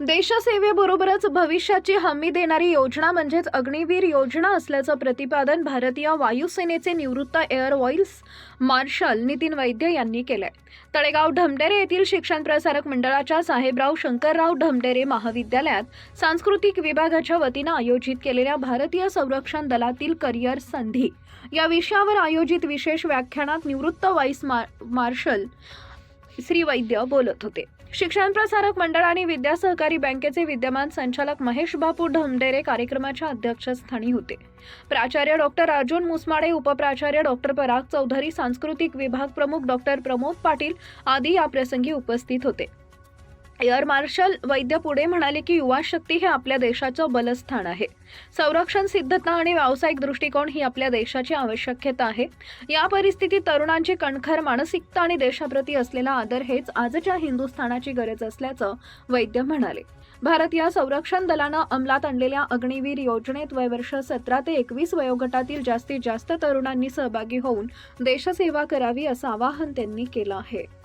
देशसेवेबरोबरच भविष्याची हमी देणारी योजना म्हणजेच अग्निवीर योजना असल्याचं प्रतिपादन भारतीय वायुसेनेचे निवृत्त air vice marshal Nitin Vaidya यांनी केलंय. तळेगाव ढमढेरे येथील शिक्षण प्रसारक मंडळाच्या साहेबराव शंकरराव ढमढेरे महाविद्यालयात सांस्कृतिक विभागाच्या वतीनं आयोजित केलेल्या भारतीय संरक्षण दलातील करिअर संधी. या विषयावर आयोजित विशेष व्याख्यानात निवृत्त वाईस मार्शल श्री वैद्य बोलत होते. शिक्षण प्रसारक मंडळ आणि विद्या सहकारी बँकेचे विद्यमान संचालक महेश बापू ढमढेरे कार्यक्रमाच्या अध्यक्षस्थानी होते. प्राचार्य डॉक्टर अर्जुन मुसमाडे उपप्राचार्य डॉक्टर पराग चौधरी सांस्कृतिक विभाग प्रमुख डॉक्टर प्रमोद पाटील आदी याप्रसंगी उपस्थित होते. एअर मार्शल वैद्य पुढे म्हणाले की युवा शक्ती हे आपल्या देशाचं बलस्थान आहे. संरक्षण सिद्धता आणि व्यावसायिक दृष्टिकोन ही आपल्या देशाची आवश्यकता आहे. या परिस्थितीत तरुणांची कणखर मानसिकता आणि देशाप्रती असलेला आदर हेच आजच्या हिंदुस्थानाची गरज असल्याचं वैद्य म्हणाले. भारतीय संरक्षण दलानं अंमलात आणलेल्या अग्निवीर योजनेत वयवर्ष सतरा ते एकवीस वयोगटातील जास्तीत जास्त तरुणांनी सहभागी होऊन देशसेवा करावी असं आवाहन त्यांनी केलं आहे.